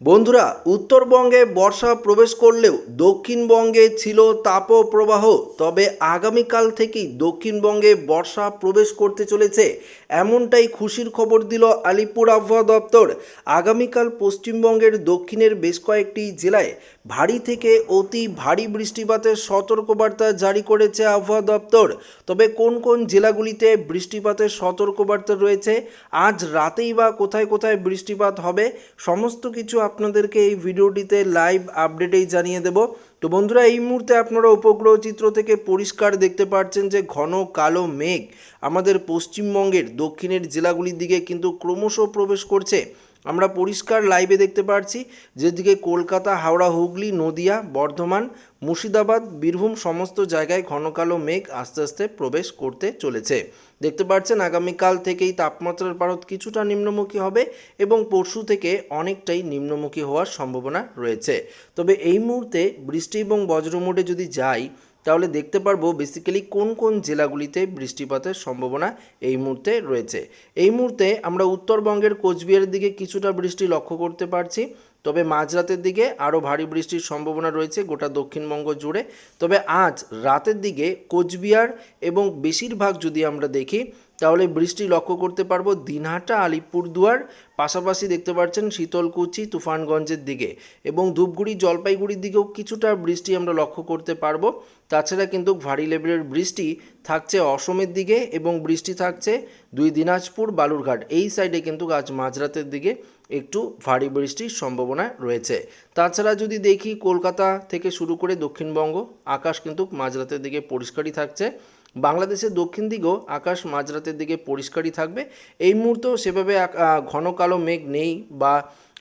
বন্ধুরা, উত্তরবঙ্গে বর্ষা প্রবেশ করলেও দক্ষিণবঙ্গে ছিল তাপপ্রবাহ, তবে আগামীকাল থেকেই দক্ষিণবঙ্গে বর্ষা প্রবেশ করতে চলেছে। এমনটাই খুশির খবর দিল আলিপুর আবহাওয়া দপ্তর। আগামীকাল পশ্চিমবঙ্গের দক্ষিণের বেশ কয়েকটি জেলায় ভারী থেকে অতি ভারী বৃষ্টিপাতের সতর্কবার্তা জারি করেছে আবহাওয়া দপ্তর। তবে কোন কোন জেলাগুলিতে বৃষ্টিপাতের সতর্কবার্তা রয়েছে? আজ রাতেই বা কোথায় কোথায় বৃষ্টিপাত হবে? সমস্ত কিছু আপনাদেরকে এই ভিডিওটিতে লাইভ আপডেটেই জানিয়ে দেব। তো বন্ধুরা, এই মুহূর্তে আপনারা উপগ্রহ চিত্র থেকে পরিষ্কার দেখতে পাচ্ছেন যে ঘন কালো মেঘ আমাদের পশ্চিমবঙ্গের দক্ষিণের জেলাগুলির দিকে কিন্তু ক্রমশ প্রবেশ করছে। আমরা পরিষ্কার লাইভে দেখতে পাচ্ছি যেদিকে কলকাতা, হাওড়া, হুগলি, নদিয়া, বর্ধমান, মুর্শিদাবাদ, বীরভূম সমস্ত জায়গায় ঘন কালো মেঘ আস্তে আস্তে প্রবেশ করতে চলেছে। দেখতে পাচ্ছেন, আগামীকাল থেকেই তাপমাত্রার পারদ কিছুটা নিম্নমুখী হবে এবং পরশু থেকে অনেকটাই নিম্নমুখী হওয়ার সম্ভাবনা রয়েছে। তবে এই মুহূর্তে বৃষ্টি এবং বজ্রমোডে যদি যাই তাহলে দেখতে পারব বেসিক্যালি কোন কোন জেলাগুলিতে বৃষ্টিপাতের সম্ভাবনা এই মুহূর্তে রয়েছে। এই মুহূর্তে আমরা উত্তরবঙ্গের কোচবিহারের দিকে কিছুটা বৃষ্টি লক্ষ্য করতে পারছি। তবে মাঝরাতের দিকে আরও ভারী বৃষ্টির সম্ভাবনা রয়েছে গোটা দক্ষিণবঙ্গ জুড়ে। তবে আজ রাতের দিকে কোচবিহার এবং বেশিরভাগ যদি আমরা দেখি, তাহলে বৃষ্টি লক্ষ্য করতে পারব দিনহাটা, আলিপুরদুয়ার, পাশাপাশি দেখতে পাচ্ছেন শীতলকুচি, তুফানগঞ্জের দিকে এবং ধূপগুড়ি, জলপাইগুড়ির দিকেও কিছুটা বৃষ্টি আমরা লক্ষ্য করতে পারব। তাছাড়া কিন্তু ভারী লেভেলের বৃষ্টি থাকছে অসমের দিকে এবং বৃষ্টি থাকছে দুই দিনাজপুর, বালুরঘাট। এই সাইডে কিন্তু আজ মাঝরাতের দিকে একটু ভারী বৃষ্টির সম্ভাবনা রয়েছে। তাছাড়া যদি দেখি কলকাতা থেকে শুরু করে দক্ষিণবঙ্গ, আকাশ কিন্তু মাঝরাতের দিকে পরিষ্কারই থাকছে। বাংলাদেশের দক্ষিণ দিকেও আকাশ মাঝরাতের দিকে পরিষ্কারই থাকবে। এই মুহূর্তেও সেভাবে ঘন কালো মেঘ নেই বা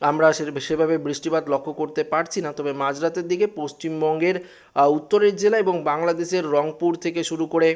আমরা সেভাবে বৃষ্টিপাত লক্ষ্য করতে পারছি না। তবে মাঝরাতের দিকে পশ্চিমবঙ্গের উত্তরের জেলা এবং বাংলাদেশের রংপুর থেকে শুরু করে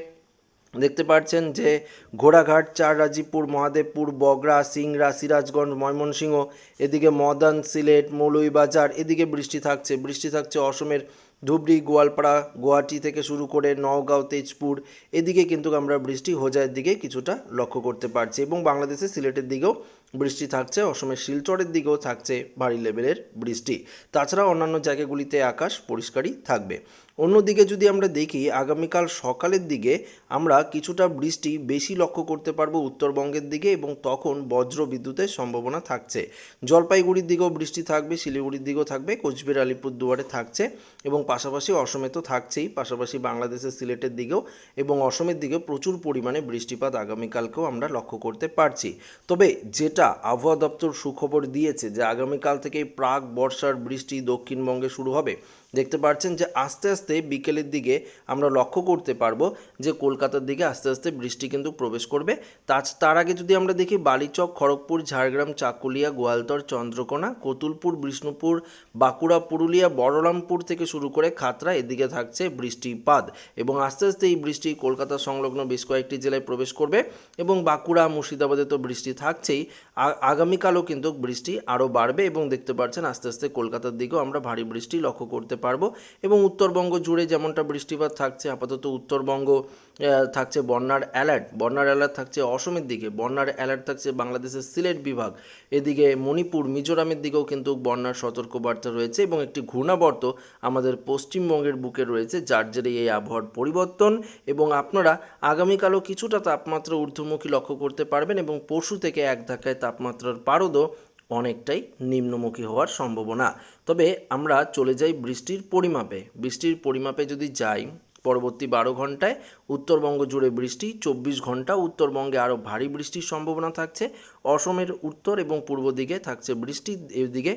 দেখতে পাচ্ছেন যে ঘোড়াঘাট, চাররাজিপুর, মহাদেবপুর, বগরা, সিংড়া, সিরাজগঞ্জ, ময়মনসিংহ, এদিকে মদন, সিলেট মৌলুইবাজার এদিকে বৃষ্টি থাকছে। বৃষ্টি থাকছে অসমের ধুবড়ি, গোয়ালপাড়া, গুয়াহাটি থেকে শুরু করে নওগাঁও, তেজপুর। এদিকে কিন্তু আমরা বৃষ্টি হোজাইয়ের দিকে কিছুটা লক্ষ্য করতে পারছি এবং বাংলাদেশের সিলেটের দিকেও বৃষ্টি থাকছে, অসমের শিলচরের দিকেও থাকছে ভারী লেভেলের বৃষ্টি। তাছাড়া অন্যান্য জায়গাগুলিতে আকাশ পরিষ্কারই থাকবে। অন্যদিকে যদি আমরা দেখি, আগামীকাল সকালের দিকে আমরা কিছুটা বৃষ্টি বেশি লক্ষ্য করতে পারব উত্তরবঙ্গের দিকে এবং তখন বজ্র বিদ্যুতের সম্ভাবনা থাকছে। জলপাইগুড়ির দিকেও বৃষ্টি থাকবে, শিলিগুড়ির দিকেও থাকবে, কোচবিহার, আলিপুরদুয়ারে থাকছে এবং পাশাপাশি অসমে তো থাকছেই, পাশাপাশি বাংলাদেশের সিলেটের দিকেও এবং অসমের দিকেও প্রচুর পরিমাণে বৃষ্টিপাত আগামীকালকেও আমরা লক্ষ্য করতে পারছি। তবে যেটা আবহাওয়া দপ্তর সুখবর দিয়েছে যে আগামীকাল থেকেই প্রাক বর্ষার বৃষ্টি দক্ষিণবঙ্গে শুরু হবে দেখতে পাচ্ছেন যে আস্তে আস্তে বিকেলের দিকে আমরা লক্ষ্য করতে পারব যে কলকাতার দিকে আস্তে আস্তে বৃষ্টি কিন্তু প্রবেশ করবে। তার তার আগে যদি আমরা দেখি বালিচক, খড়গপুর, ঝাড়গ্রাম, চাকুলিয়া, গোয়ালতর, চন্দ্রকোনা, কতুলপুর, বিষ্ণুপুর, বাঁকুড়া, পুরুলিয়া বড়রামপুর থেকে শুরু করে খাতরা এদিকে থাকছে বৃষ্টিপাত এবং আস্তে আস্তে এই বৃষ্টি কলকাতা সংলগ্ন বেশ কয়েকটি জেলায় প্রবেশ করবে এবং বাঁকুড়া, মুর্শিদাবাদে তো বৃষ্টি থাকছেই। আগামীকালও কিন্তু বৃষ্টি আরও বাড়বে এবং দেখতে পাচ্ছেন আস্তে আস্তে কলকাতার দিকেও আমরা ভারী বৃষ্টি লক্ষ্য করতে পারব। এবং উত্তরবঙ্গ জুড়ে যেমনটা বৃষ্টিপাত থাকছে, আপাতত উত্তরবঙ্গ থাকছে বন্যার অ্যালার্ট বন্যার অ্যালার্ট থাকছে অসমের দিকে, বন্যার অ্যালার্ট থাকছে বাংলাদেশের সিলেট বিভাগ। এদিকে মণিপুর, মিজোরামের দিকেও কিন্তু বন্যার সতর্কবার্তা রয়েছে এবং একটি ঘূর্ণাবর্ত আমাদের পশ্চিমবঙ্গের বুকে রয়েছে, যার জেরে এই আবহাওয়ার পরিবর্তন এবং আপনারা আগামীকালও কিছুটা তাপমাত্রা ঊর্ধ্বমুখী লক্ষ্য করতে পারবেন এবং পরশু থেকে এক ধাক্কায় তাপমাত্রার পারদও অনেকটাই নিম্নমুখী হওয়ার সম্ভাবনা। তবে আমরা চলে যাই বৃষ্টির পরিমাপে। বৃষ্টির পরিমাপে যদি যাই, পরবর্তী বারো ঘন্টায় উত্তরবঙ্গ জুড়ে বৃষ্টি, চব্বিশ ঘণ্টা উত্তরবঙ্গে আরও ভারী বৃষ্টির সম্ভাবনা থাকছে। অসমের উত্তর এবং পূর্ব দিকে থাকছে বৃষ্টি, এদিকে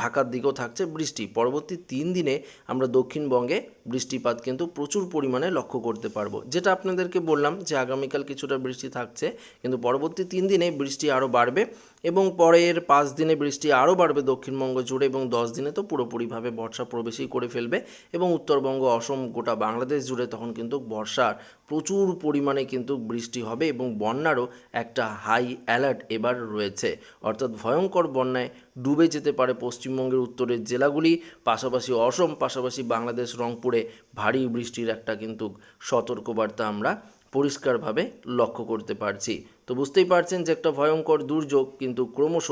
ঢাকার দিকেও থাকছে বৃষ্টি। পরবর্তী তিন দিনে আমরা দক্ষিণবঙ্গে বৃষ্টিপাত কিন্তু প্রচুর পরিমাণে লক্ষ্য করতে পারব। যেটা আপনাদেরকে বললাম যে আগামীকাল কিছুটা বৃষ্টি থাকছে, কিন্তু পরবর্তী তিন দিনে বৃষ্টি আরও বাড়বে এবং পরের পাঁচ দিনে বৃষ্টি আরও বাড়বে দক্ষিণবঙ্গ জুড়ে এবং দশ দিনে তো পুরোপুরিভাবে বর্ষা প্রবেশই করে ফেলবে এবং উত্তরবঙ্গ, অসম, গোটা বাংলাদেশ জুড়ে তখন কিন্তু বর্ষার প্রচুর পরিমাণে কিন্তু বৃষ্টি হবে এবং বন্যারও একটা হাই অ্যালার্ট এবার রয়েছে। অর্থাৎ ভয়ঙ্কর বন্যায় ডুবে যেতে পারে পশ্চিমবঙ্গের উত্তরের জেলাগুলি। পাশাপাশি অসম, পাশাপাশি বাংলাদেশ, রংপুরে ভারী বৃষ্টির একটা কিন্তু সতর্কবার্তা আমরা পরিষ্কারভাবে লক্ষ্য করতে পারছি। তো বুঝতেই পারছেন যে একটা ভয়ঙ্কর দুর্যোগ কিন্তু ক্রমশ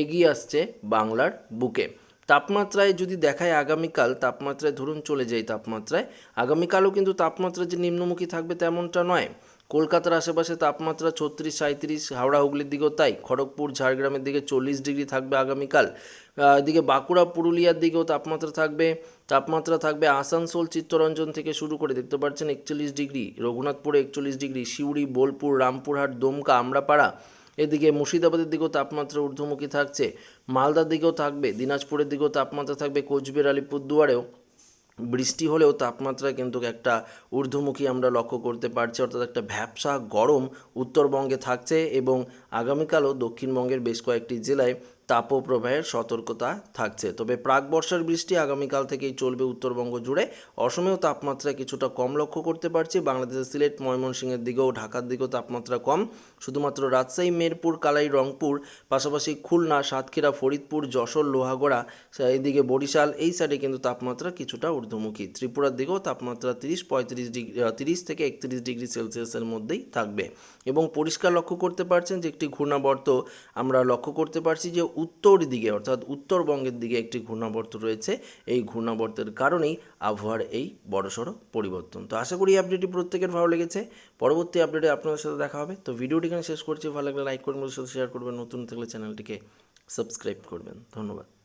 এগিয়ে আসছে বাংলার বুকে। তাপমাত্রায় যদি দেখায় আগামীকাল, তাপমাত্রায় ধরুন চলে যাই তাপমাত্রায়, আগামীকালও কিন্তু তাপমাত্রা যে নিম্নমুখী থাকবে তেমনটা নয়। কলকাতার আশেপাশে তাপমাত্রা ছত্রিশ সাঁত্রিশ হাওড়া, হুগলির দিকেও তাই। খড়গপুর, ঝাড়গ্রামের দিকে চল্লিশ ডিগ্রি থাকবে আগামীকাল। এদিকে বাঁকুড়া, পুরুলিয়ার দিকেও তাপমাত্রা থাকবে। তাপমাত্রা থাকবে আসানসোল, চিত্তরঞ্জন থেকে শুরু করে দেখতে পাচ্ছেন একচল্লিশ ডিগ্রি, রঘুনাথপুরে একচল্লিশ ডিগ্রি, সিউড়ি, বোলপুর, রামপুরহাট, দমকা, আমরাপাড়া। এদিকে মুর্শিদাবাদের দিকেও তাপমাত্রা ঊর্ধ্বমুখী থাকছে। মালদার দিকেও থাকবে, দিনাজপুরের দিকেও তাপমাত্রা থাকবে কোচবিহার, আলিপুরদুয়ারেও। বৃষ্টি হলেও তাপমাত্রা কিন্তু একটা ঊর্ধ্বমুখী আমরা লক্ষ্য করতে পারছি, অর্থাৎ একটা ভ্যাপসা গরম উত্তরবঙ্গে থাকছে এবং আগামীকালও দক্ষিণবঙ্গের বেশ কয়েকটি জেলায় তাপপ্রবাহের সতর্কতা থাকছে। তবে প্রাক বর্ষার বৃষ্টি আগামীকাল থেকেই চলবে উত্তরবঙ্গ জুড়ে। অসমেও তাপমাত্রা কিছুটা কম লক্ষ্য করতে পারছি। বাংলাদেশের সিলেট, ময়মনসিংহের দিকেও ঢাকার দিকেও তাপমাত্রা কম। শুধুমাত্র রাজশাহী, মেরপুর, কালাই, রংপুর, পাশাপাশি খুলনা, সাতক্ষীরা, ফরিদপুর, যশোর, লোহাগড়া, এইদিকে বরিশাল, এই সাইডে কিন্তু তাপমাত্রা কিছুটা ঊর্ধ্বমুখী। ত্রিপুরার দিকেও তাপমাত্রা তিরিশ, পঁয়ত্রিশ ডিগ্রি তিরিশ থেকে একত্রিশ ডিগ্রি সেলসিয়াসের মধ্যেই থাকবে। এবং পরিষ্কার লক্ষ্য করতে পারছেন যে একটি ঘূর্ণাবর্ত আমরা লক্ষ্য করতে পারছি যে উত্তর দিকে, অর্থাৎ উত্তরবঙ্গের দিকে একটি ঘূর্ণাবর্ত রয়েছে। এই ঘূর্ণাবর্তের কারণেই আবহাওয়ার এই বড়সড় পরিবর্তন। তো আশা করি আপডেটটি প্রত্যেকের ভালো লেগেছে। পরবর্তী আপডেটে আপনাদের সাথে দেখা হবে। তো ভিডিওটি এখানে শেষ করছি। ভালো লাগলে লাইক করবেন সাথে শেয়ার করবেন। নতুন থাকলে চ্যানেলটিকে সাবস্ক্রাইব করবেন। ধন্যবাদ।